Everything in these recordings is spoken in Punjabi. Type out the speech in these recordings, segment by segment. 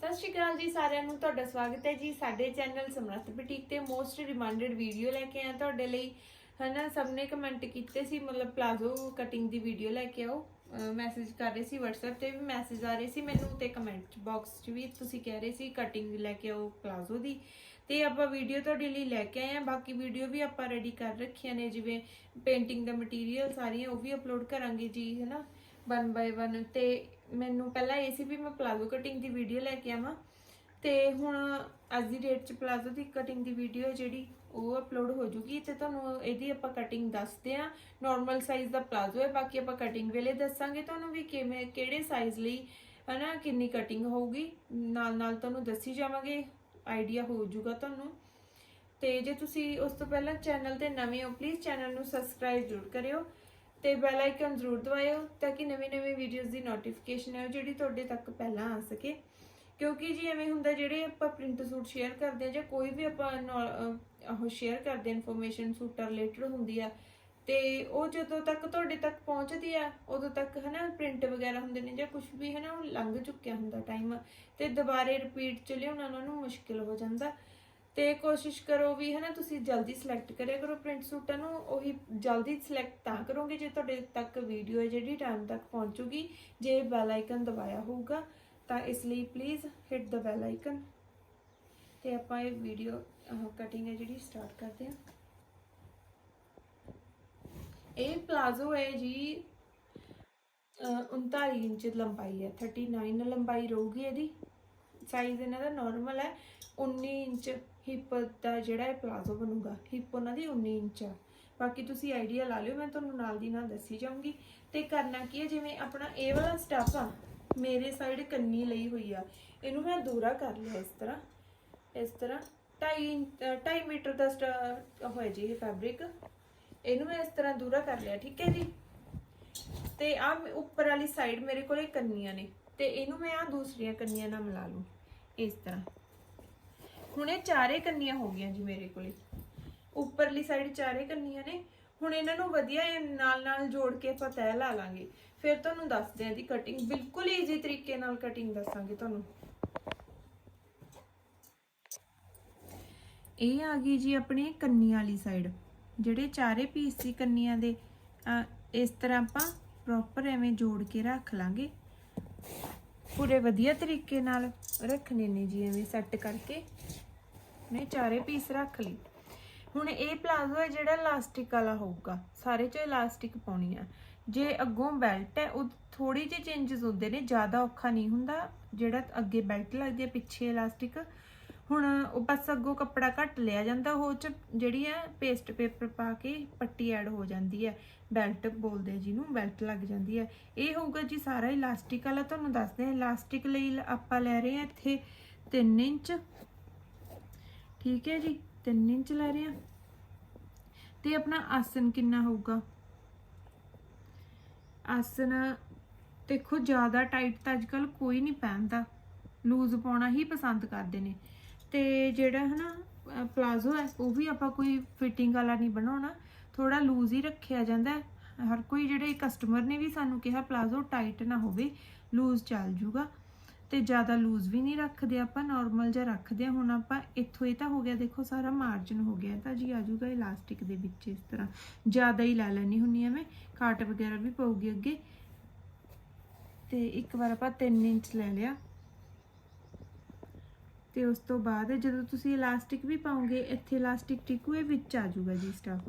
ਸਤਿ ਸ਼੍ਰੀ ਅਕਾਲ ਜੀ ਸਾਰਿਆਂ ਨੂੰ, ਤੁਹਾਡਾ ਸਵਾਗਤ ਹੈ ਜੀ ਸਾਡੇ ਚੈਨਲ ਸਮਰੱਥ ਬੁਟੀਕ ਤੇ ਮੋਸਟ ਰਿਮਾਂਡਡ ਵੀਡੀਓ ਲੈ ਕੇ ਆਇਆ ਤੁਹਾਡੇ ਲਈ। ਹਨਾ, ਸਭ ਨੇ ਕਮੈਂਟ ਕੀਤੇ ਸੀ, ਮਤਲਬ ਪਲਾਜ਼ੋ ਕਟਿੰਗ ਦੀ ਵੀਡੀਓ ਲੈ ਕੇ ਆਓ। ਮੈਸੇਜ ਕਰ ਰਹੇ ਸੀ WhatsApp ਤੇ ਵੀ ਮੈਸੇਜ ਆ ਰਹੇ ਸੀ ਮੈਨੂੰ ਤੇ ਕਮੈਂਟ ਬਾਕਸ 'ਚ ਵੀ ਤੁਸੀਂ ਕਹਿ ਰਹੇ ਸੀ ਕਟਿੰਗ ਲੈ ਕੇ ਆਓ ਪਲਾਜ਼ੋ ਦੀ। ਤੇ ਆਪਾਂ ਵੀਡੀਓ ਤੁਹਾਡੇ ਲਈ ਲੈ ਕੇ ਆਏ ਆ ਬਾਕੀ ਵੀਡੀਓ ਵੀ ਆਪਾਂ ਰੈਡੀ ਕਰ ਰੱਖੀਆਂ ਨੇ, ਜਿਵੇਂ ਪੇਂਟਿੰਗ ਦਾ ਮਟੀਰੀਅਲ ਸਾਰੀਆਂ ਉਹ ਵੀ ਅਪਲੋਡ ਕਰਾਂਗੇ ਜੀ, ਹੈਨਾ। ਵਨ ਬਾਈ ਵਨ ਤੇ ਮੈਨੂੰ ਪਹਿਲਾਂ ਇਹ ਸੀ ਵੀ ਮੈਂ ਪਲਾਜ਼ੋ ਕਟਿੰਗ ਦੀ ਵੀਡੀਓ ਲੈ ਕੇ ਆਵਾਂ ਤੇ ਹੁਣ ਅੱਜ ਦੀ ਡੇਟ 'ਚ ਪਲਾਜ਼ੋ ਦੀ ਕਟਿੰਗ ਦੀ ਵੀਡੀਓ ਜਿਹੜੀ ਉਹ ਅਪਲੋਡ ਹੋ ਜੂਗੀ ਤੇ ਤੁਹਾਨੂੰ ਇਹਦੀ ਆਪਾਂ ਕਟਿੰਗ ਦੱਸਦੇ ਆ ਨਾਰਮਲ ਸਾਈਜ਼ ਦਾ ਪਲਾਜ਼ੋ ਹੈ, ਬਾਕੀ ਆਪਾਂ ਕਟਿੰਗ ਵੇਲੇ ਦੱਸਾਂਗੇ। ਤੁਹਾਨੂੰ ਵੀ ਕਿਵੇਂ, ਕਿਹੜੇ ਸਾਈਜ਼ ਲਈ, ਹਨਾ, ਕਿੰਨੀ ਕਟਿੰਗ ਹੋਊਗੀ, ਨਾਲ ਨਾਲ ਤੁਹਾਨੂੰ ਦੱਸੀ ਜਾਵਾਂਗੇ ਆਈਡੀਆ ਹੋ ਜੂਗਾ ਤੁਹਾਨੂੰ। ਤੇ ਜੇ ਤੁਸੀਂ ਉਸ ਤੋਂ ਪਹਿਲਾਂ ਚੈਨਲ ਤੇ ਨਵੇਂ ਹੋ ਪਲੀਜ਼ ਚੈਨਲ ਨੂੰ ਸਬਸਕ੍ਰਾਈਬ ਜ਼ਰੂਰ ਕਰਿਓ। ਤੇ ਬੈਲ ਆਈਕਨ ਜ਼ਰੂਰ ਦਬਾਇਓ ਤਾਂ ਕਿ ਨਵੇਂ-ਨਵੇਂ ਵੀਡੀਓਜ਼ ਦੀ ਨੋਟੀਫਿਕੇਸ਼ਨ ਹੈ ਉਹ ਜਿਹੜੀ ਤੁਹਾਡੇ ਤੱਕ ਪਹਿਲਾਂ ਆ ਸਕੇ। ਕਿਉਂਕਿ ਜੀ ਐਵੇਂ ਹੁੰਦਾ ਜਿਹੜੇ ਆਪਾਂ ਪ੍ਰਿੰਟ ਸੂਟ ਸ਼ੇਅਰ ਕਰਦੇ ਆ ਜਾਂ ਕੋਈ ਵੀ ਆਪਾਂ ਨੌ- ਅਹ ਉਹ ਸ਼ੇਅਰ ਕਰਦੇ ਇਨਫੋਰਮੇਸ਼ਨ ਸੂਟਾਂ ਰਿਲੇਟਡ ਹੁੰਦੀ ਆ, ਤੇ ਉਹ ਜਦੋਂ ਤੱਕ ਤੁਹਾਡੇ ਤੱਕ ਪਹੁੰਚਦੀ ਆ, ਉਦੋਂ ਤੱਕ ਹਨਾ ਪ੍ਰਿੰਟ ਵਗੈਰਾ ਹੁੰਦੇ ਨੇ ਜਾਂ ਕੁਝ ਵੀ ਹਨਾ ਉਹ ਲੰਘ ਚੁੱਕਿਆ ਹੁੰਦਾ ਟਾਈਮ ਤੇ ਦੁਬਾਰੇ ਰਿਪੀਟ ਚ ਲਿਆਉਣਾ ਉਹਨਾਂ ਨੂੰ ਮੁਸ਼ਕਿਲ ਹੋ ਜਾਂਦਾ। ਤੇ ਕੋਸ਼ਿਸ਼ ਕਰੋ ਵੀ ਹਨਾ ਤੁਸੀਂ ਜਲਦੀ ਸਿਲੈਕਟ ਕਰਿਆ ਕਰੋ ਪ੍ਰਿੰਟ ਸੂਟਾਂ ਨੂੰ, ਉਹੀ ਜਲਦੀ ਸਿਲੈਕਟ ਤਾਂ ਕਰੋਗੇ ਜੇ ਤੁਹਾਡੇ ਤੱਕ ਵੀਡੀਓ ਹੈ ਜਿਹੜੀ ਟਾਈਮ ਤੱਕ ਪਹੁੰਚੂਗੀ, ਜੇ ਬੈਲ ਆਈਕਨ ਦਬਾਇਆ ਹੋਊਗਾ, ਤਾਂ ਇਸ ਲਈ ਪਲੀਜ਼ ਹਿੱਟ ਦਾ ਬੈਲ ਆਈਕਨ ਤੇ ਆਪਾਂ ਇਹ ਵੀਡੀਓ ਕਟਿੰਗ ਹੈ ਜਿਹੜੀ ਸਟਾਰਟ ਕਰਦੇ ਹਾਂ। ਇਹ ਪਲਾਜ਼ੋ ਹੈ ਜੀ, ਅਹ 39 ਇੰਚ ਲੰਬਾਈ ਹੈ 39 ਲੰਬਾਈ ਰਹੂਗੀ ਇਹਦੀ। ਸਾਈਜ਼ ਇਹਨਾਂ ਦਾ ਨਾਰਮਲ ਹੈ 19 ਇੰਚ ਹਿੱਪ ਦਾ ਜਿਹੜਾ ਇਹ ਪਲਾਜ਼ੋ ਬਣੂਗਾ ਹਿੱਪ ਉਹਨਾਂ ਦੀ 19 ਇੰਚ ਆ। ਬਾਕੀ ਤੁਸੀਂ ਆਈਡੀਆ ਲਾ ਲਿਓ, ਮੈਂ ਤੁਹਾਨੂੰ ਨਾਲ ਦੀ ਨਾਲ ਦੱਸੀ ਜਾਊਂਗੀ। ਤੇ ਕਰਨਾ ਕੀ ਹੈ ਜਿਵੇਂ ਆਪਣਾ ਇਹ ਵਾਲਾ ਸਟੱਫ ਆ, ਮੇਰੇ ਸਾਈਡ ਕੰਨੀ ਲਈ ਹੋਈ ਆ। ਇਹਨੂੰ ਮੈਂ ਦੂਰਾ ਕਰ ਲਿਆ ਇਸ ਤਰ੍ਹਾਂ। ਇਸ ਤਰ੍ਹਾਂ 2.5 2.5 ਮੀਟਰ ਦਾ ਸਟ ਹੋਇਆ ਜੀ ਇਹ ਫੈਬਰਿਕ ਇਹਨੂੰ ਮੈਂ ਇਸ ਤਰ੍ਹਾਂ ਦੂਰਾ ਕਰ ਲਿਆ, ਠੀਕ ਹੈ ਜੀ? ਤੇ ਆ ਉੱਪਰ ਵਾਲੀ ਸਾਈਡ ਮੇਰੇ ਕੋਲੇ ਕੰਨੀਆਂ ਨੇ। ਤੇ ਇਹਨੂੰ ਮੈਂ ਆ ਦੂਸਰੀਆਂ ਕੰਨੀਆਂ ਨਾਲ ਮਿਲਾ ਲੂੰ ਇਸ ਤਰ੍ਹਾਂ। ਹੁਣ ਇਹ ਚਾਰੇ ਕੰਨੀਆਂ ਹੋ ਗਈਆਂ ਜੀ ਮੇਰੇ ਕੋਲੇ। ਉੱਪਰਲੀ ਸਾਈਡ ਚਾਰੇ ਕੰਨੀਆਂ ਨੇ। ਹੁਣ ਇਹਨਾਂ ਨੂੰ ਵਧੀਆ ਨਾਲ ਨਾਲ ਜੋੜ ਕੇ ਆਪਾਂ ਤੈਅ ਲਾ ਲਾਂਗੇ। ਫਿਰ ਤੁਹਾਨੂੰ ਦੱਸਦੇ ਆਂ ਦੀ ਕਟਿੰਗ ਬਿਲਕੁਲ ਈਜ਼ੀ ਤਰੀਕੇ ਨਾਲ ਕਟਿੰਗ ਦੱਸਾਂਗੇ ਤੁਹਾਨੂੰ। ਇਹ ਆ ਗਈ ਜੀ ਆਪਣੇ ਕੰਨੀਆਂ ਵਾਲੀ ਸਾਈਡ ਜਿਹੜੇ ਚਾਰੇ ਪੀਸ ਸੀ ਕੰਨੀਆਂ ਦੇ ਇਸ ਤਰ੍ਹਾਂ ਆਪਾਂ ਪ੍ਰੋਪਰ ਐਵੇਂ ਜੋੜ ਕੇ ਰੱਖ ਲਾਂਗੇ। ਪੂਰੇ ਵਧੀਆ ਤਰੀਕੇ ਨਾਲ ਰੱਖਣੇ ਨੇ ਜੀ, ਐਵੇਂ ਸੈੱਟ ਕਰਕੇ। ਨੇ ਚਾਰੇ ਪੀਸ ਰੱਖ ਲਈ ਹੁਣ ਇਹ ਪਲਾਜ਼ੋ ਹੈ ਜਿਹੜਾ ਇਲਾਸਟਿਕ ਵਾਲਾ ਹੋਊਗਾ। ਸਾਰੇ ਚ ਇਲਾਸਟਿਕ ਪਾਉਣੀ ਆ। ਜੇ ਅੱਗੋਂ ਬੈਲਟ ਹੈ, ਉਹ ਥੋੜੀ ਜਿਹੀ ਚੇਂਜਸ ਹੁੰਦੇ ਨੇ, ਜ਼ਿਆਦਾ ਔਖਾ ਨਹੀਂ ਹੁੰਦਾ। ਜਿਹੜਾ ਅੱਗੇ ਬੈਲਟ ਲੱਗਦੀ ਹੈ, ਪਿੱਛੇ ਇਲਾਸਟਿਕ ਹੁਣ ਉਹ ਬਸ ਅੱਗੋਂ ਕੱਪੜਾ ਘੱਟ ਲਿਆ ਜਾਂਦਾ, ਉਹ ਚ ਜਿਹੜੀ ਹੈ ਪੇਸਟ ਪੇਪਰ ਪਾ ਕੇ ਪੱਟੀ ਐਡ ਹੋ ਜਾਂਦੀ ਹੈ। ਬੈਲਟ ਬੋਲਦੇ ਜਿਹਨੂੰ ਬੈਲਟ ਲੱਗ ਜਾਂਦੀ ਹੈ। ਇਹ ਹੋਊਗਾ ਜੀ ਸਾਰਾ ਇਲਾਸਟਿਕ ਵਾਲਾ, ਤੁਹਾਨੂੰ ਦੱਸਦੇ ਹਾਂ ਇਲਾਸਟਿਕ ਲਈ ਆਪਾਂ ਲੈ ਰਹੇ ਹਾਂ ਇੱਥੇ 3 ਇੰਚ। ਠੀਕ ਹੈ ਜੀ 3 ਇੰਚ ਲੈ ਰਹੇ ਹਾਂ। ਤੇ ਆਪਣਾ ਆਸਨ ਕਿੰਨਾ ਹੋਊਗਾ? ਆਸਨ ਦੇਖੋ, ਜ਼ਿਆਦਾ ਟਾਈਟ ਤਾਂ ਅੱਜਕੱਲ ਕੋਈ ਨਹੀਂ ਪਹਿਨਦਾ। ਲੂਜ਼ ਪਾਉਣਾ ਹੀ ਪਸੰਦ ਕਰਦੇ ਨੇ। ਤੇ ਜਿਹੜਾ ਹਨਾ, ਅਹ ਪਲਾਜ਼ੋ ਹੈ, ਉਹ ਵੀ ਆਪਾਂ ਕੋਈ ਫਿਟਿੰਗ ਵਾਲਾ ਨਹੀਂ ਬਣਾਉਣਾ। ਥੋੜਾ ਲੂਜ਼ ਹੀ ਰੱਖਿਆ ਜਾਂਦਾ ਹੈ। ਹਰ ਕੋਈ ਜਿਹੜੇ ਕਸਟਮਰ ਨੇ ਵੀ ਸਾਨੂੰ ਕਿਹਾ ਪਲਾਜ਼ੋ ਟਾਈਟ ਨਾ ਹੋਵੇ ਲੂਜ਼ ਚੱਲ ਜੂਗਾ। ਤੇ ਜ਼ਿਆਦਾ ਲੂਜ਼ ਵੀ ਨਹੀਂ ਰੱਖਦੇ ਆਪਾਂ ਨਾਰਮਲ ਜਿਹਾ ਰੱਖਦੇ ਆ ਹੁਣ ਆਪਾਂ ਇੱਥੋਂ ਇਹ ਤਾਂ ਹੋ ਗਿਆ, ਦੇਖੋ ਸਾਰਾ ਮਾਰਜਨ ਹੋ ਗਿਆ ਤਾਂ ਜੀ ਆ ਜਾਊਗਾ ਇਲਾਸਟਿਕ ਦੇ ਵਿੱਚ ਇਸ ਤਰ੍ਹਾਂ। ਜ਼ਿਆਦਾ ਹੀ ਲੈ ਲੈਣੀ ਹੁੰਨੀ ਆ ਮੈਂ ਕਾਟ ਵਗੈਰਾ ਵੀ ਪਊਗੀ ਅੱਗੇ। ਤੇ ਇੱਕ ਵਾਰ ਆਪਾਂ 3 ਇੰਚ ਲੈ ਲਿਆ। ਤੇ ਉਸ ਤੋਂ ਬਾਅਦ ਜਦੋਂ ਤੁਸੀਂ ਇਲਾਸਟਿਕ ਵੀ ਪਾਉਂਗੇ ਇੱਥੇ ਇਲਾਸਟਿਕ ਟਿਕੂ ਇਹ ਵਿੱਚ ਆ ਜਾਊਗਾ ਜੀ ਸਟਾਫ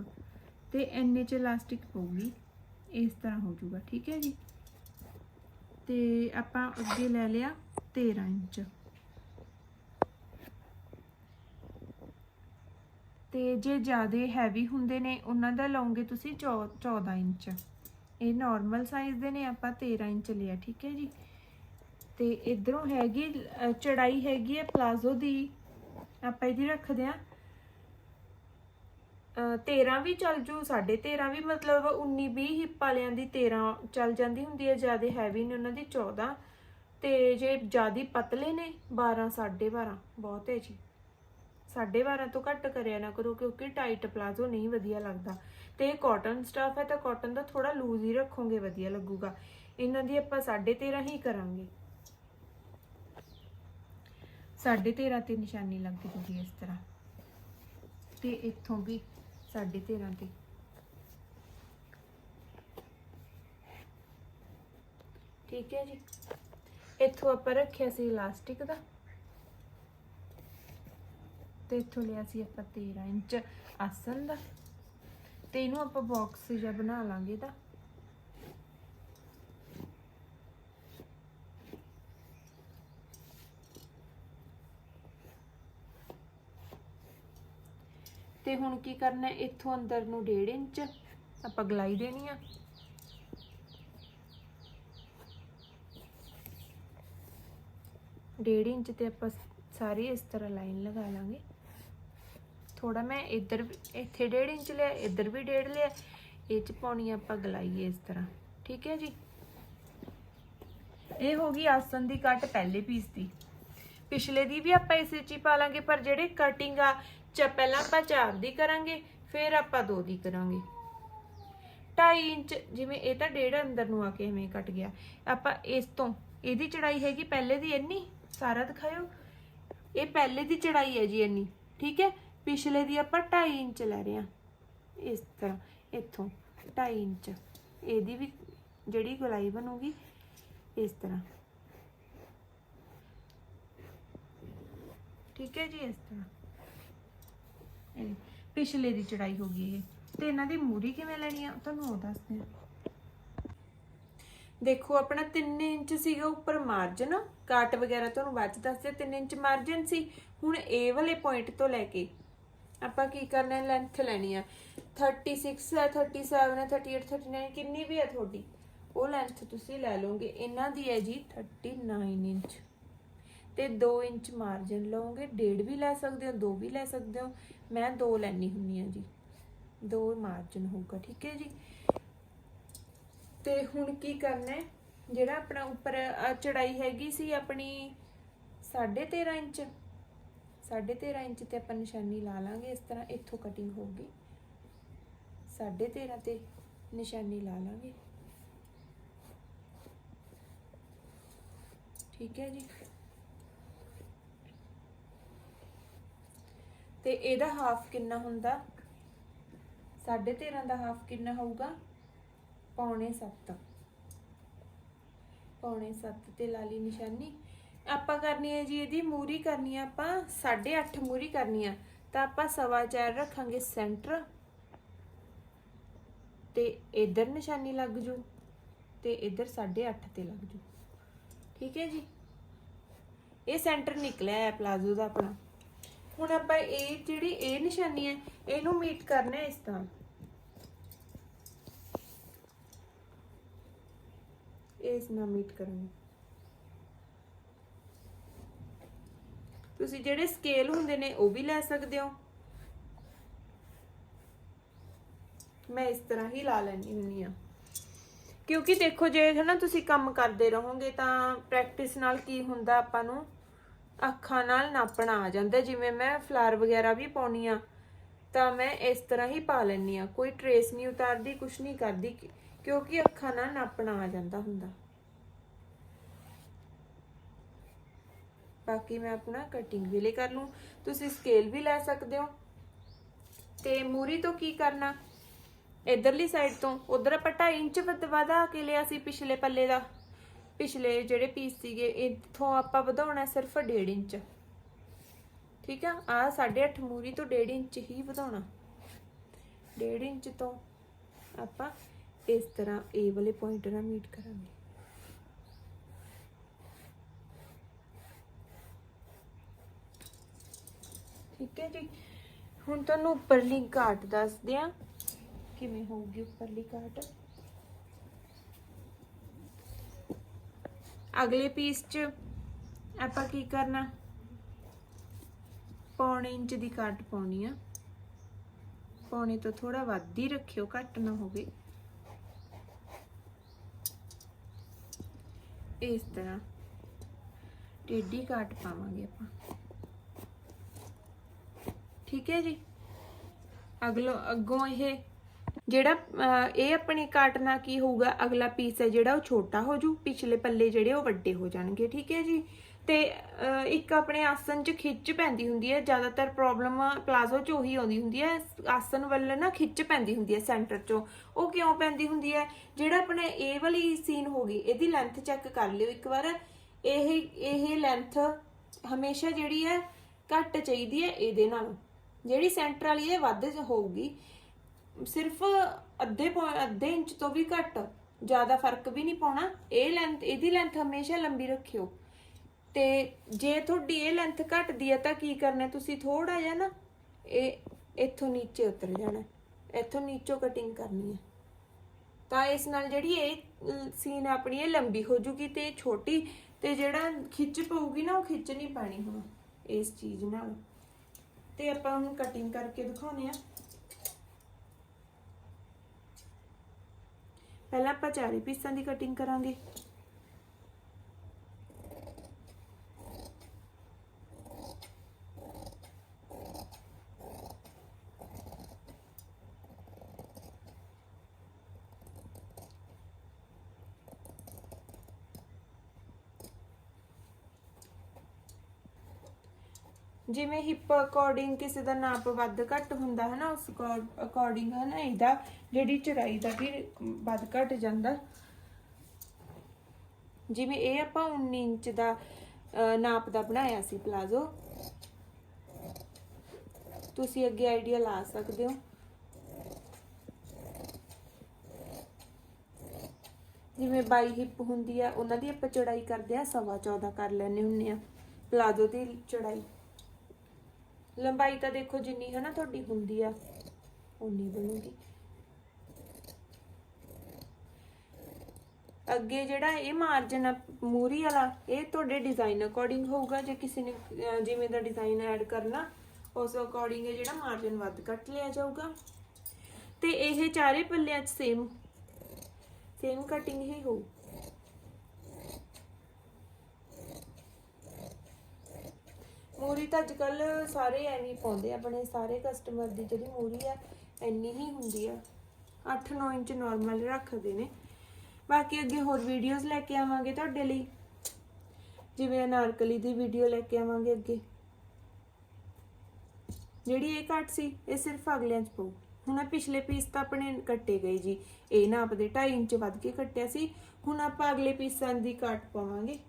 ਤੇ ਐਨੇ ਚ ਇਲਾਸਟਿਕ ਪਊਗੀ। ਇਸ ਤਰ੍ਹਾਂ ਹੋ ਜਾਊਗਾ, ਠੀਕ ਹੈ ਜੀ? ਤੇ ਆਪਾਂ ਅੱਗੇ ਲੈ ਲਿਆ 13 ਇੰਚ। ਤੇ ਜੇ ਜ਼ਿਆਦਾ ਹੈਵੀ ਹੁੰਦੇ ਨੇ, ਉਹਨਾਂ ਦਾ ਲਓਗੇ ਤੁਸੀਂ 14 ਇੰਚ। ਇਹ ਨਾਰਮਲ ਸਾਈਜ਼ ਦੇ ਨੇ, ਆਪਾਂ 13 ਇੰਚ ਲਿਆ, ਠੀਕ ਹੈ ਜੀ? ਤੇ ਇਧਰੋਂ ਹੈਗੀ ਅ, ਚੜਾਈ ਹੈਗੀ ਹੈ ਪਲਾਜ਼ੋ ਦੀ। ਆਪਾਂ ਇਹਦੀ ਰੱਖਦੇ ਆ 13 ਵੀ ਚੱਲ ਜੂ 13.5 ਵੀ ਮਤਲਬ 19 20 ਹਿੱਪ ਵਾਲਿਆਂ ਦੀ 13 ਚੱਲ ਜਾਂਦੀ ਹੁੰਦੀ ਹੈ ਜ਼ਿਆਦਾ ਹੈਵੀ ਨੇ ਉਹਨਾਂ ਦੀ 14 ਤੇ ਜੇ ਜਿਆਦੀ ਪਤਲੇ ਨੇ 12 12.5 ਬਹੁਤ ਹੈ ਜੀ। 12.5 ਤੋਂ ਘੱਟ ਕਰਿਆ ਨਾ ਕਰੋ ਕਿਉਂਕਿ ਟਾਈਟ ਪਲਾਜ਼ੋ ਨਹੀਂ ਵਧੀਆ ਲੱਗਦਾ। ਤੇ ਇਹ ਕਾਟਨ ਸਟਫ ਹੈ ਤਾਂ ਕਾਟਨ ਦਾ ਥੋੜਾ ਲੂਜ਼ ਹੀ ਰੱਖੋਗੇ ਵਧੀਆ ਲੱਗੂਗਾ। ਇਹਨਾਂ ਦੀ ਆਪਾਂ 13.5 ਹੀ ਕਰਾਂਗੇ। 13.5 ਤੇ ਨਿਸ਼ਾਨੀ ਲੱਗ ਜੂਗੀ ਇਸ ਤਰ੍ਹਾਂ। ਤੇ ਇੱਥੋਂ ਵੀ 13.5 ਤੇ। ਠੀਕ ਹੈ ਜੀ। ਇੱਥੋਂ ਆਪਾਂ ਰੱਖਿਆ ਸੀ ਇਲਾਸਟਿਕ ਦਾ। ਤੇ ਇੱਥੋਂ ਲਿਆ ਸੀ ਆਪਾਂ 13 ਇੰਚ ਆਸਨ ਦਾ। ਤੇ ਇਹਨੂੰ ਆਪਾਂ ਬਾਕਸ ਜਿਹਾ ਬਣਾ ਲਾਂਗੇ ਦਾ ਤੇ ਹੁਣ ਕੀ ਕਰਨਾ ਹੈ? ਇੱਥੋਂ ਅੰਦਰ ਨੂੰ 1.5 ਇੰਚ ਆਪਾਂ ਗਲਾਈ ਦੇਣੀ ਆ। ਡੇਢ ਇੰਚ ਤੇ ਆਪਾਂ ਸਾਰੀ ਇਸ ਤਰ੍ਹਾਂ ਲਾਈਨ ਲਗਾ ਲਾਂਗੇ। ਥੋੜਾ ਮੈਂ ਇੱਧਰ ਇੱਥੇ ਡੇਢ ਇੰਚ ਲਿਆ, ਇੱਧਰ ਵੀ ਡੇਢ ਲਿਆ। ਇਹ ਚ ਪਾਉਣੀ ਆਪਾਂ ਗਲਾਈਏ ਇਸ ਤਰ੍ਹਾਂ। ਠੀਕ ਹੈ ਜੀ? ਇਹ ਹੋ ਗਈ ਆਸਨ ਦੀ ਕੱਟ ਪਹਿਲੇ ਪੀਸ ਦੀ। ਪਿਛਲੇ ਦੀ ਵੀ ਆਪਾਂ ਇਸੇ ਚ ਹੀ ਪਾ ਲਾਂਗੇ, ਪਰ ਜਿਹੜੇ ਕਟਿੰਗ ਆ ਚ ਪਹਿਲਾਂ ਆਪਾਂ ਚਾਰ ਦੀ ਕਰਾਂਗੇ, ਫਿਰ ਆਪਾਂ ਦੋ ਦੀ ਕਰਾਂਗੇ। 2.5 ਇੰਚ, ਜਿਵੇਂ ਇਹ ਤਾਂ ਡੇਢ ਅੰਦਰ ਨੂੰ ਆ ਕੇ ਐਵੇਂ ਕੱਟ ਗਿਆ। ਆਪਾਂ ਇਸ ਤੋਂ, ਇਹਦੀ ਚੜਾਈ ਹੈਗੀ ਪਹਿਲੇ ਦੀ ਇੰਨੀ? ਸਾਰਾ ਦਿਖਾਇਓ। ਇਹ ਪਹਿਲੇ ਦੀ ਚੜਾਈ ਹੈ ਜੀ ਇੰਨੀ, ਠੀਕ ਹੈ? ਪਿਛਲੇ ਦੀ ਆਪਾਂ 2.5 ਇੰਚ ਲੈ ਰਹੇ ਹਾਂ। ਇਸ ਤਰ੍ਹਾਂ, ਇੱਥੋਂ 2.5 ਇੰਚ। ਇਹਦੀ ਵੀ ਜਿਹੜੀ ਗੋਲਾਈ ਬਣੂਗੀ, ਇਸ ਤਰ੍ਹਾਂ। ਠੀਕ ਹੈ ਜੀ, ਇਸ ਤਰ੍ਹਾਂ। ਇਹ ਪਿਛਲੇ ਦੀ ਚੜਾਈ ਹੋ ਗਈ ਇਹ। ਤੇ ਇਹਨਾਂ ਦੀ ਮੂਰੀ ਕਿਵੇਂ ਲੈਣੀ ਆ? ਤੁਹਾਨੂੰ ਉਹ ਦੱਸਦੇ ਆ ਦੇਖੋ, ਆਪਣਾ 3 ਇੰਚ ਸੀਗਾ ਉੱਪਰ ਮਾਰਜਨ ਕਾਟ ਵਗੈਰਾ ਤੁਹਾਨੂੰ ਬਾਅਦ ਚ ਦੱਸਦੇ 3 ਇੰਚ ਮਾਰਜਨ ਸੀ। ਹੁਣ ਇਹ ਵਾਲੇ ਪੁਆਇੰਟ ਤੋਂ ਲੈ ਕੇ ਆਪਾਂ ਕੀ ਕਰਨਾ ਹੈ ਲੈਂਥ ਲੈਣੀ ਆ। 36 ਹੈ 37 ਹੈ 38 39 ਕਿੰਨੀ ਵੀ ਹੈ ਤੁਹਾਡੀ, ਉਹ ਲੈਂਥ ਤੁਸੀਂ ਲੈ ਲਓਗੇ। ਇਹਨਾਂ ਦੀ ਹੈ ਜੀ 39 ਇੰਚ। ਤੇ 2 ਇੰਚ ਮਾਰਜਨ ਲਓਗੇ। ਡੇਢ ਵੀ ਲੈ ਸਕਦੇ ਹੋ 2 ਵੀ ਲੈ ਸਕਦੇ ਹੋ। ਮੈਂ ਦੋ ਲੈਣੀ ਹੁੰਨੀ ਆ ਜੀ। ਦੋ ਮਾਰਜਨ ਹੋਊਗਾ, ਠੀਕ ਹੈ ਜੀ। ਤੇ ਹੁਣ ਕੀ ਕਰਨਾ ਹੈ? ਜਿਹੜਾ ਆਪਣਾ ਉੱਪਰ ਆਹ ਚੜਾਈ ਹੈਗੀ ਸੀ ਆਪਣੀ 13.5 ਇੰਚ। 13.5 ਇੰਚ ਤੇ ਆਪਾਂ ਨਿਸ਼ਾਨੀ ਲਾ ਲਾਂਗੇ, ਇਸ ਤਰ੍ਹਾਂ ਇੱਥੋਂ ਕਟਿੰਗ ਹੋਊਗੀ। 13.5 ਤੇ ਨਿਸ਼ਾਨੀ ਲਾ ਲਾਂਗੇ। ਠੀਕ ਹੈ ਜੀ। ਤੇ ਇਹਦਾ ਹਾਫ ਕਿੰਨਾ ਹੁੰਦਾ? 13.5 ਦਾ ਹਾਫ ਕਿੰਨਾ ਹੋਊਗਾ? ਪੌਣੇ 7 ਪੌਣੇ 7 ਤੇ ਲਾਲੀ ਨਿਸ਼ਾਨੀ। ਆਪਾਂ ਕਰਨੀ ਹੈ ਜੀ ਇਹਦੀ ਮੂਰੀ ਕਰਨੀ ਆ ਆਪਾਂ 8.5 ਮੂਰੀ ਕਰਨੀ ਆ। ਤਾਂ ਆਪਾਂ ਸਵਾ ਚਾਰ ਰੱਖਾਂਗੇ ਸੈਂਟਰ ਤੇ ਇਧਰ ਨਿਸ਼ਾਨੀ ਲੱਗ ਜੂ ਤੇ ਇਧਰ 8.5 ਤੇ ਲੱਗ ਜੂ। ਠੀਕ ਹੈ ਜੀ? ਇਹ ਸੈਂਟਰ ਨਿਕਲਿਆ ਹੈ ਪਲਾਜ਼ੋ ਦਾ ਆਪਣਾ। ਹੁਣ ਆਪਾਂ ਇਹ ਜਿਹੜੀ ਇਹ ਨਿਸ਼ਾਨੀ ਹੈ, ਇਹਨੂੰ ਮੀਟ ਕਰਨਾ ਇਸ ਤਰ੍ਹਾਂ। ਇਸ ਨਾਲ ਮੀਟ ਕਰਾਂਗੇ ਤੁਸੀਂ ਜਿਹੜੇ ਸਕੇਲ ਹੁੰਦੇ ਨੇ, ਉਹ ਵੀ ਲੈ ਸਕਦੇ ਹੋ। ਮੈਂ ਇਸ ਤਰ੍ਹਾਂ ਹੀ ਲਾ ਲੈਣੀ ਹੁੰਨੀ ਆ ਕਿਉਂਕਿ ਦੇਖੋ, ਜੇ ਹਨਾ ਤੁਸੀਂ ਕੰਮ ਕਰਦੇ ਰਹੋਗੇ ਤਾਂ ਪ੍ਰੈਕਟਿਸ ਨਾਲ ਕੀ ਹੁੰਦਾ ਆਪਾਂ ਨੂੰ? ਅੱਖਾਂ ਨਾਲ ਨਾਪਣਾ ਆ ਜਾਂਦਾ। ਜਿਵੇਂ ਮੈਂ ਫਲਾਰ ਵਗੈਰਾ ਵੀ ਪਾਉਣੀ ਆ, ਤਾਂ ਮੈਂ ਇਸ ਤਰ੍ਹਾਂ ਹੀ ਪਾ ਲੈਣੀ ਆ। ਕੋਈ ਟਰੇਸ ਨਹੀਂ ਉਤਾਰਦੀ, ਕੁਛ ਨਹੀਂ ਕਰਦੀ, ਕਿਉਂਕਿ ਅੱਖਾਂ ਨਾਲ ਨਾਪਣਾ ਆ ਜਾਂਦਾ ਹੁੰਦਾ। ਬਾਕੀ ਮੈਂ ਆਪਣਾ ਕਟਿੰਗ ਵੀ ਲੈ ਕਰ ਲੂੰ। ਤੁਸੀਂ ਸਕੇਲ ਵੀ ਲੈ ਸਕਦੇ ਹੋ। ਤੇ ਮੂਰੀ ਤੋਂ ਕੀ ਕਰਨਾ? ਇਧਰਲੀ ਸਾਈਡ ਤੋਂ। ਉਧਰ ਆਪਾਂ 2.5 ਇੰਚ ਵੱਧ ਵਧਾ ਕੇ ਲਿਆ ਸੀ ਪਿਛਲੇ ਪੱਲੇ ਦਾ। ਪਿਛਲੇ ਜਿਹੜੇ ਪੀਸ ਸੀਗੇ, ਇੱਥੋਂ ਆਪਾਂ ਵਧਾਉਣਾ ਸਿਰਫ 1.5 ਇੰਚ। ਠੀਕ ਆ? ਆ 8.5 ਮੂਰੀ ਤੋਂ 1.5 ਇੰਚ ਹੀ ਵਧਾਉਣਾ। 1.5 ਇੰਚ ਤੋਂ ਆਪਾਂ ਇਸ ਤਰ੍ਹਾਂ ਇਹ ਵਾਲੇ ਪੁਆਇੰਟ ਨਾਲ ਮੀਟ ਕਰਾਂਗੇ। ਠੀਕ ਹੈ ਜੀ? ਹੁਣ ਤੁਹਾਨੂੰ ਉੱਪਰਲੀ ਘਾਟ ਦੱਸਦੇ ਆ। ਕਿਵੇਂ ਹੋਊਗੀ ਉੱਪਰਲੀ ਘਾਟ? ਅਗਲੇ ਪੀਸ 'ਚ ਆਪਾਂ ਕੀ ਕਰਨਾ? ਪੌਣੇ ਇੰਚ ਦੀ ਕੱਟ ਪਾਉਣੀ ਆ। ਪੌਣੇ ਤੋਂ ਥੋੜਾ ਵੱਧ ਹੀ ਰੱਖਿਓ, ਘੱਟ ਨਾ ਹੋਵੇ। ਇਸ ਤਰ੍ਹਾਂ ਟੇਢੀ ਕੱਟ ਪਾਵਾਂਗੇ ਆਪਾਂ। ਠੀਕ ਹੈ ਜੀ? ਅਗਲੋ, ਅੱਗੋਂ ਇਹ ਜਿਹੜਾ ਅਹ, ਇਹ ਆਪਣੀ ਕਾਟਨਾ ਕੀ ਹੋਊਗਾ ਅਗਲਾ ਪੀਸ ਹੈ ਜਿਹੜਾ ਉਹ ਛੋਟਾ ਹੋ ਜੂ ਪਿਛਲੇ ਪੱਲੇ ਜਿਹੜੇ ਉਹ ਵੱਡੇ ਹੋ ਜਾਣਗੇ ਠੀਕ ਹੈ ਜੀ? ਤੇ ਇੱਕ ਆਪਣੇ ਆਸਨ 'ਚ ਖਿੱਚ ਪੈਂਦੀ ਹੁੰਦੀ ਹੈ ਜ਼ਿਆਦਾਤਰ ਪ੍ਰੋਬਲਮ ਪਲਾਜ਼ੋ 'ਚ ਉਹੀ ਆਉਂਦੀ ਹੁੰਦੀ ਹੈ ਆਸਨ ਵੱਲ ਨਾ ਖਿੱਚ ਪੈਂਦੀ ਹੁੰਦੀ ਹੈ ਸੈਂਟਰ 'ਚੋਂ। ਉਹ ਕਿਉਂ ਪੈਂਦੀ ਹੁੰਦੀ ਹੈ? ਜਿਹੜਾ ਆਪਣੇ ਇਹ ਵਾਲੀ ਸੀਨ ਹੋ ਗਈ ਇਹਦੀ ਲੈਂਥ ਚੈੱਕ ਕਰ ਲਿਓ ਇੱਕ ਵਾਰ। ਇਹ ਇਹ ਲੈਂਥ ਹਮੇਸ਼ਾ ਜਿਹੜੀ ਹੈ ਘੱਟ ਚਾਹੀਦੀ ਹੈ ਇਹਦੇ ਨਾਲ। ਜਿਹੜੀ ਸੈਂਟਰ ਵਾਲੀ ਹੈ ਵੱਧ ਹੋਊਗੀ ਸਿਰਫ ਅੱਧੇ ਪੌ- ਅੱਧੇ ਇੰਚ ਤੋਂ ਵੀ ਘੱਟ ਜ਼ਿਆਦਾ ਫ਼ਰਕ ਵੀ ਨਹੀਂ ਪਾਉਣਾ ਇਹ ਲੈਂਥ ਇਹਦੀ ਲੈਂਥ ਹਮੇਸ਼ਾ ਲੰਬੀ ਰੱਖਿਓ ਤੇ ਜੇ ਤੁਹਾਡੀ ਇਹ ਲੈਂਥ ਘਟਦੀ ਹੈ ਤਾਂ ਕੀ ਕਰਨਾ ਹੈ? ਤੁਸੀਂ ਥੋੜਾ ਜਿਹਾ ਨਾ ਇਹ ਇੱਥੋਂ ਨੀਚੇ ਉਤਰ ਜਾਣਾ ਹੈ। ਇੱਥੋਂ ਨੀਚੋਂ ਕਟਿੰਗ ਕਰਨੀ ਹੈ ਤਾਂ ਇਸ ਨਾਲ ਜਿਹੜੀ ਇਹ ਸੀਨ ਆਪਣੀ ਇਹ ਲੰਬੀ ਹੋ ਜੂਗੀ ਤੇ ਇਹ ਛੋਟੀ ਤੇ ਜਿਹੜਾ ਖਿੱਚ ਪਊਗੀ ਨਾ, ਉਹ ਖਿੱਚ ਨਹੀਂ ਪੈਣੀ ਹੁਣ ਇਸ ਚੀਜ਼ ਨਾਲ ਤੇ ਆਪਾਂ ਹੁਣ ਕਟਿੰਗ ਕਰਕੇ ਦਿਖਾਉਨੇ ਆ ਪਹਿਲਾਂ ਆਪਾਂ ਚਾਰੇ ਪੀਸਾਂ ਦੀ ਕਟਿੰਗ ਕਰਾਂਗੇ। ਜਿਵੇਂ ਹਿੱਪ ਅਕੋਰਡਿੰਗ ਕਿਸੇ ਦਾ ਨਾਪ ਵੱਧ ਘੱਟ ਹੁੰਦਾ ਹੈ ਨਾ ਉਸ ਅਕੋਰਡਿੰਗ ਹੈ ਨਾ ਇਹਦਾ ਜਿਹੜੀ ਚੜਾਈ ਦਾ ਵੀ ਵੱਧ ਘੱਟ ਜਾਂਦਾ। ਜਿਵੇਂ ਇਹ ਆਪਾਂ 19 ਇੰਚ ਦਾ ਨਾਪ ਦਾ ਬਣਾਇਆ ਸੀ ਪਲਾਜ਼ੋ। ਤੁਸੀਂ ਅੱਗੇ ਆਈਡੀਆ ਲਾ ਸਕਦੇ ਹੋ। ਜਿਵੇਂ ਬਾਈ ਹਿੱਪ ਹੁੰਦੀ ਆ, ਉਹਨਾਂ ਦੀ ਆਪਾਂ ਚੜਾਈ ਕਰਦੇ ਆ, ਸਵਾ 14 ਕਰ ਲੈਣੇ ਹੁੰਨੇ ਆ। ਪਲਾਜ਼ੋ ਦੀ ਚੜਾਈ ਲੰਬਾਈ ਤਾਂ ਦੇਖੋ ਜਿੰਨੀ ਹੈ ਨਾ ਤੁਹਾਡੀ ਹੁੰਦੀ ਆ ਉਨੀ ਬਣੂਗੀ। ਅੱਗੇ ਜਿਹੜਾ ਇਹ ਮਾਰਜਨ ਆ, ਮੂਰੀ ਵਾਲਾ, ਇਹ ਤੁਹਾਡੇ ਡਿਜ਼ਾਈਨ ਅਕੋਰਡਿੰਗ ਹੋਊਗਾ। ਜੇ ਕਿਸੇ ਨੇ ਜਿਵੇਂ ਦਾ ਡਿਜ਼ਾਈਨ ਐਡ ਕਰਨਾ, ਉਸ ਅਕੋਰਡਿੰਗ ਇਹ ਜਿਹੜਾ ਮਾਰਜਨ ਵੱਧ ਘੱਟ ਲਿਆ ਜਾਊਗਾ। ਤੇ ਇਹ ਚਾਰੇ ਪੱਲਿਆਂ 'ਚ ਸੇਮ ਸੇਮ ਕਟਿੰਗ ਹੀ ਹੋਊ। ਮੂਰੀ ਤਾਂ ਅੱਜ ਕੱਲ ਸਾਰੇ ਐਵੇਂ ਪਾਉਂਦੇ ਆ, ਆਪਣੇ ਸਾਰੇ ਕਸਟਮਰ ਦੀ ਜਿਹੜੀ ਮੂਰੀ ਆ ਇੰਨੀ ਹੀ ਹੁੰਦੀ ਆ। 8-9 ਇੰਚ ਨਾਰਮਲ ਰੱਖਦੇ ਨੇ। ਬਾਕੀ ਅੱਗੇ ਹੋਰ ਵੀਡੀਓਜ਼ ਲੈ ਕੇ ਆਵਾਂਗੇ ਤੁਹਾਡੇ ਲਈ। ਜਿਵੇਂ ਅਨਾਰਕਲੀ ਦੀ ਵੀਡੀਓ ਲੈ ਕੇ ਆਵਾਂਗੇ ਅੱਗੇ। ਜਿਹੜੀ ਇਹ ਕੱਟ ਸੀ, ਇਹ ਸਿਰਫ ਅਗਲਿਆਂ ਚ ਪਊ। ਹੁਣ ਆਹ ਪਿਛਲੇ ਪੀਸ ਤਾਂ ਆਪਣੇ ਕੱਟੇ ਗਏ ਜੀ। ਇਹ ਨਾ ਆਪਦੇ 2.5 ਇੰਚ ਵੱਧ ਕੇ ਕੱਟਿਆ ਸੀ। ਹੁਣ ਆਪਾਂ ਅਗਲੇ ਪੀਸਾਂ ਦੀ ਕੱਟ ਪਾਵਾਂਗੇ।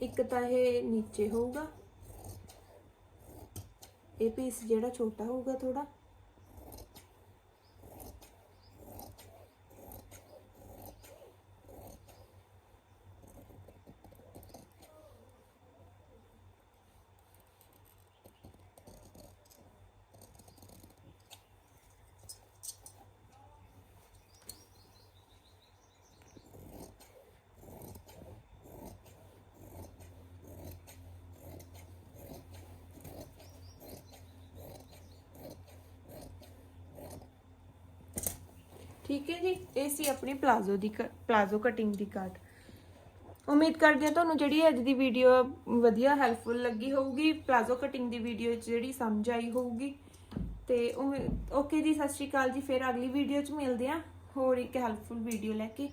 ਇੱਕ ਤਾਂ ਇਹ ਨੀਚੇ ਹੋਊਗਾ। ਇਹ ਪੀਸ ਜਿਹੜਾ ਛੋਟਾ ਹੋਊਗਾ ਥੋੜਾ ਠੀਕ ਹੈ ਜੀ? ਇਹ ਸੀ ਆਪਣੀ ਪਲਾਜ਼ੋ ਦੀ ਕ- ਪਲਾਜ਼ੋ ਕਟਿੰਗ ਦੀ ਕਾਟ ਉਮੀਦ ਕਰਦੇ ਹਾਂ ਤੁਹਾਨੂੰ ਜਿਹੜੀ ਅੱਜ ਦੀ ਵੀਡੀਓ ਵਧੀਆ ਹੈਲਪਫੁਲ ਲੱਗੀ ਹੋਊਗੀ। ਪਲਾਜ਼ੋ ਕਟਿੰਗ ਦੀ ਵੀਡੀਓ ਜਿਹੜੀ ਸਮਝ ਆਈ ਹੋਊਗੀ। ਤੇ ਓਕੇ ਜੀ, ਸਤਿ ਸ਼੍ਰੀ ਅਕਾਲ ਜੀ। ਫਿਰ ਅਗਲੀ ਵੀਡੀਓ 'ਚ ਮਿਲਦੇ ਹਾਂ। ਹੋਰ ਇੱਕ ਹੈਲਪਫੁਲ ਵੀਡੀਓ ਲੈ ਕੇ।